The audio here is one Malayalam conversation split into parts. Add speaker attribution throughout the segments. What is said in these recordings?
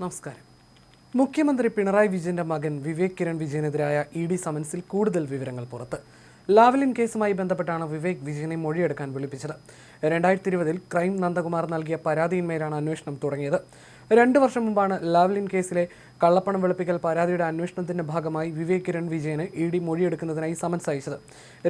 Speaker 1: നമസ്കാരം. മുഖ്യമന്ത്രി പിണറായി വിജയന്റെ മകൻ വിവേക് കിരൺ വിജയനെതിരായ ഇ ഡി സമൻസിൽ കൂടുതൽ വിവരങ്ങൾ പുറത്ത്. ലാവലിൻ കേസുമായി ബന്ധപ്പെട്ടാണ് വിവേക് വിജയനെ മൊഴിയെടുക്കാൻ വിളിപ്പിച്ചത്. രണ്ടായിരത്തി ഇരുപതിൽ ക്രൈം നന്ദകുമാർ നൽകിയ പരാതിയിന്മേലാണ് അന്വേഷണം തുടങ്ങിയത്. രണ്ട് വർഷം മുമ്പാണ് ലാവ്ലിൻ കേസിലെ കള്ളപ്പണം വെളുപ്പിക്കൽ പരാതിയുടെ അന്വേഷണത്തിന്റെ ഭാഗമായി വിവേക് കിരൺ വിജയന് ഇ ഡി മൊഴിയെടുക്കുന്നതിനായി സമൻസ് അയച്ചത്.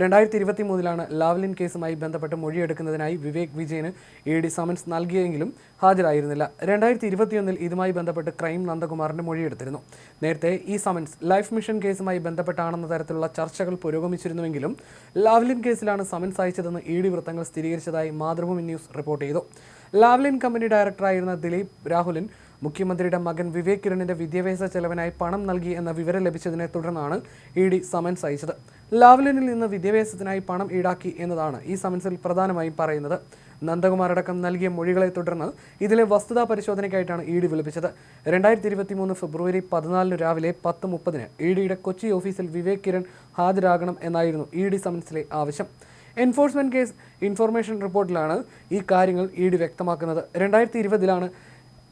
Speaker 1: രണ്ടായിരത്തി ഇരുപത്തി മൂന്നിലാണ് ലാവ്ലിൻ കേസുമായി ബന്ധപ്പെട്ട് മൊഴിയെടുക്കുന്നതിനായി വിവേക് വിജയന് ഇ ഡി സമൻസ് നൽകിയെങ്കിലും ഹാജരായിരുന്നില്ല. രണ്ടായിരത്തി ഇരുപത്തിയൊന്നിൽ ഇതുമായി ബന്ധപ്പെട്ട് ക്രൈം നന്ദകുമാറിന്റെ മൊഴിയെടുത്തിരുന്നു. നേരത്തെ ഈ സമൻസ് ലൈഫ് മിഷൻ കേസുമായി ബന്ധപ്പെട്ടാണെന്ന തരത്തിലുള്ള ചർച്ചകൾ പുരോഗമിച്ചിരുന്നുവെങ്കിലും ലാവ്ലിൻ കേസിലാണ് സമൻസ് അയച്ചതെന്ന് ഇ ഡി വൃത്തങ്ങൾ സ്ഥിരീകരിച്ചതായി മാതൃഭൂമി ന്യൂസ് റിപ്പോർട്ട് ചെയ്തു. ലാവ്ലിൻ കമ്പനി ഡയറക്ടറായിരുന്ന ദിലീപ് രാഹുലിൻ മുഖ്യമന്ത്രിയുടെ മകൻ വിവേക് കിരണിന്റെ വിദ്യാഭ്യാസ ചെലവിനായി പണം നൽകി എന്ന വിവരം ലഭിച്ചതിനെ തുടർന്നാണ് ഇ ഡി സമൻസ് അയച്ചത്. ലാവ്ലിനിൽ നിന്ന് വിദ്യാഭ്യാസത്തിനായി പണം ഈടാക്കി എന്നതാണ് ഈ സമൻസിൽ പ്രധാനമായും പറയുന്നത്. നന്ദകുമാർ അടക്കം നൽകിയ മൊഴികളെ തുടർന്ന് ഇതിലെ വസ്തുതാ പരിശോധനയ്ക്കായിട്ടാണ് ഇ ഡി വിളിപ്പിച്ചത്. രണ്ടായിരത്തി ഇരുപത്തി മൂന്ന് ഫെബ്രുവരി പതിനാലിന് രാവിലെ പത്ത് മുപ്പതിന് ഇ ഡിയുടെ കൊച്ചി ഓഫീസിൽ വിവേക് കിരൺ ഹാജരാകണം എന്നായിരുന്നു ഇ ഡി സമൻസിലെ ആവശ്യം. എൻഫോഴ്സ്മെന്റ് കേസ് ഇൻഫർമേഷൻ റിപ്പോർട്ടിലാണ് ഈ കാര്യങ്ങൾ ഇ ഡി വ്യക്തമാക്കുന്നത്. രണ്ടായിരത്തി ഇരുപതിലാണ്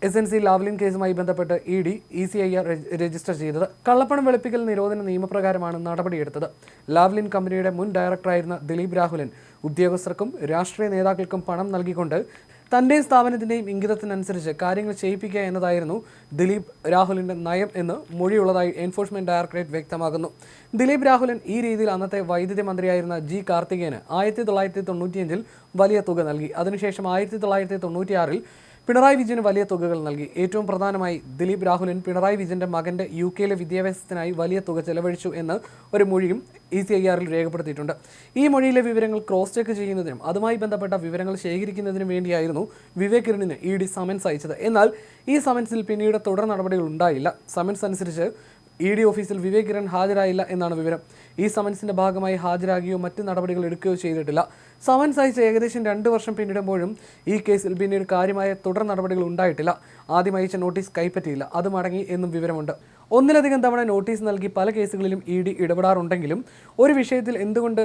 Speaker 1: എസ് എൻ സി ലാവ്ലിൻ കേസുമായി ബന്ധപ്പെട്ട് E D E C I R register ചെയ്തത്. കള്ളപ്പണം വെളുപ്പിക്കൽ നിരോധന നിയമപ്രകാരമാണ് നടപടിയെടുത്തത് ലാവ്ലിൻ കമ്പനിയുടെ മുൻ ഡയറക്ടറായിരുന്ന ദിലീപ് രാഹുലൻ ഉദ്യോഗസ്ഥർക്കും രാഷ്ട്രീയ നേതാക്കൾക്കും പണം നൽകിക്കൊണ്ട് തന്റെ സ്ഥാപനത്തിന്റെയും ഇംഗിതത്തിനനുസരിച്ച് കാര്യങ്ങൾ ചെയ്യിപ്പിക്കുക എന്നതായിരുന്നു ദിലീപ് രാഹുലിന്റെ നയം എന്ന് മൊഴിയുള്ളതായി എൻഫോഴ്സ്മെന്റ് ഡയറക്ടറേറ്റ് വ്യക്തമാക്കുന്നു. ദിലീപ് രാഹുലൻ ഈ രീതിയിൽ അന്നത്തെ വൈദ്യുതി മന്ത്രിയായിരുന്ന ജി കാർത്തികേയന് ആയിരത്തി തൊള്ളായിരത്തി തൊണ്ണൂറ്റിയഞ്ചിൽ വലിയ തുക നൽകി. അതിനുശേഷം ആയിരത്തി തൊള്ളായിരത്തി തൊണ്ണൂറ്റിയാറിൽ പിണറായി വിജയന് വലിയ തുകകൾ നൽകി. ഏറ്റവും പ്രധാനമായി ദിലീപ് രാഹുലൻ പിണറായി വിജയന്റെ മകന്റെ യു കെയിലെ വിദ്യാഭ്യാസത്തിനായി വലിയ തുക ചെലവഴിച്ചു എന്ന് ഒരു മൊഴിയും ഇ സി ഐ ആറിൽ രേഖപ്പെടുത്തിയിട്ടുണ്ട്. ഈ മൊഴിയിലെ വിവരങ്ങൾ ക്രോസ് ചെക്ക് ചെയ്യുന്നതിനും അതുമായി ബന്ധപ്പെട്ട വിവരങ്ങൾ ശേഖരിക്കുന്നതിനും വേണ്ടിയായിരുന്നു വിവേക് കിരണിന് ഇ ഡി സമൻസ് അയച്ചത്. എന്നാൽ ഈ സമൻസിൽ പിന്നീട് തുടർ നടപടികൾ ഉണ്ടായില്ല. സമൻസ് അനുസരിച്ച് ഇ ഡി ഓഫീസിൽ വിവേക് കിരൺ ഹാജരായില്ല എന്നാണ് വിവരം. ഈ സമൻസിന്റെ ഭാഗമായി ഹാജരാകുകയോ മറ്റ് നടപടികൾ എടുക്കുകയോ ചെയ്തിട്ടില്ല. സമൻസ് അയച്ച് ഏകദേശം രണ്ട് വർഷം പിന്നിടുമ്പോഴും ഈ കേസിൽ പിന്നീട് കാര്യമായ തുടർ നടപടികൾ ഉണ്ടായിട്ടില്ല. ആദ്യം അയച്ച നോട്ടീസ് കൈപ്പറ്റിയില്ല. അത് മടങ്ങി എന്നും വിവരമുണ്ട്. ഒന്നിലധികം തവണ നോട്ടീസ് നൽകി പല കേസുകളിലും ഇ ഡി ഇടപെടാറുണ്ടെങ്കിലും ഒരു വിഷയത്തിൽ എന്തുകൊണ്ട്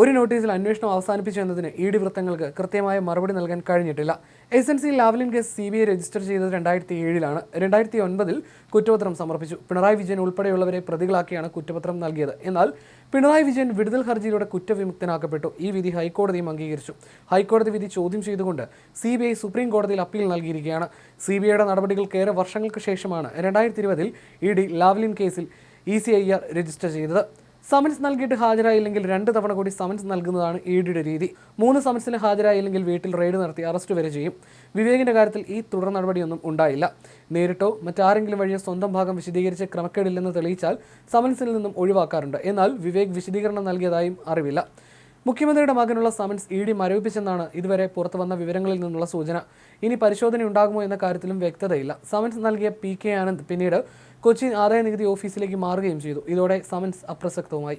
Speaker 1: ഒരു നോട്ടീസിൽ അന്വേഷണം അവസാനിപ്പിച്ചു എന്നതിന് ഇ ഡി വൃത്തങ്ങൾക്ക് കൃത്യമായ മറുപടി നൽകാൻ കഴിഞ്ഞിട്ടില്ല. S N C Lavalin case C B I register ചെയ്തത് രണ്ടായിരത്തി ഏഴിലാണ് രണ്ടായിരത്തി ഒൻപതിൽ കുറ്റപത്രം സമർപ്പിച്ചു. പിണറായി വിജയൻ ഉൾപ്പെടെയുള്ളവരെ പ്രതികളാക്കിയാണ് കുറ്റപത്രം നൽകിയത്. എന്നാൽ പിണറായി വിജയൻ വിടുതൽ ഹർജിയിലൂടെ കുറ്റവിമുക്തനാക്കപ്പെട്ടു. ഈ വിധി ഹൈക്കോടതിയും അംഗീകരിച്ചു. ഹൈക്കോടതി വിധി ചോദ്യം ചെയ്തുകൊണ്ട് സി ബി ഐ സുപ്രീം കോടതിയിൽ അപ്പീൽ നൽകിയിരിക്കുകയാണ്. സി ബി ഐയുടെ നടപടികൾക്കേറെ വർഷങ്ങൾക്ക് ശേഷമാണ് രണ്ടായിരത്തി ഇരുപതിൽ ഇ ഡി ലാവ്ലിൻ കേസിൽ E C I R register ചെയ്തത്. സമൻസ് നൽകിയിട്ട് ഹാജരായില്ലെങ്കിൽ രണ്ട് തവണ കൂടി സമൻസ് നൽകുന്നതാണ് ഇ ഡിയുടെ രീതി. മൂന്ന് സമൻസിന് ഹാജരായില്ലെങ്കിൽ വീട്ടിൽ റെയ്ഡ് നടത്തി അറസ്റ്റ് വരെ ചെയ്യും. വിവേകിന്റെ കാര്യത്തിൽ ഈ തുടർ നടപടിയൊന്നും ഉണ്ടായില്ല. നേരിട്ടോ മറ്റാരെങ്കിലും വഴിയോ സ്വന്തം ഭാഗം വിശദീകരിച്ച് ക്രമക്കേടില്ലെന്ന് തെളിയിച്ചാൽ സമൻസിൽ നിന്നും ഒഴിവാക്കാറുണ്ട്. എന്നാൽ വിവേക് വിശദീകരണം നൽകിയതായും അറിവില്ല. മുഖ്യമന്ത്രിയുടെ മകനുള്ള സമൻസ് ഇ ഡി മരവിപ്പിച്ചെന്നാണ് ഇതുവരെ പുറത്തു വന്ന വിവരങ്ങളിൽ നിന്നുള്ള സൂചന. ഇനി പരിശോധന ഉണ്ടാകുമോ എന്ന കാര്യത്തിലും വ്യക്തതയില്ല. സമൻസ് നൽകിയ പി കെ ആനന്ദ് പിന്നീട് കൊച്ചിൻ ആദായ നികുതി ഓഫീസിലേക്ക് മാറുകയും ചെയ്തു. ഇതോടെ സമൻസ് അപ്രസക്തവുമായി.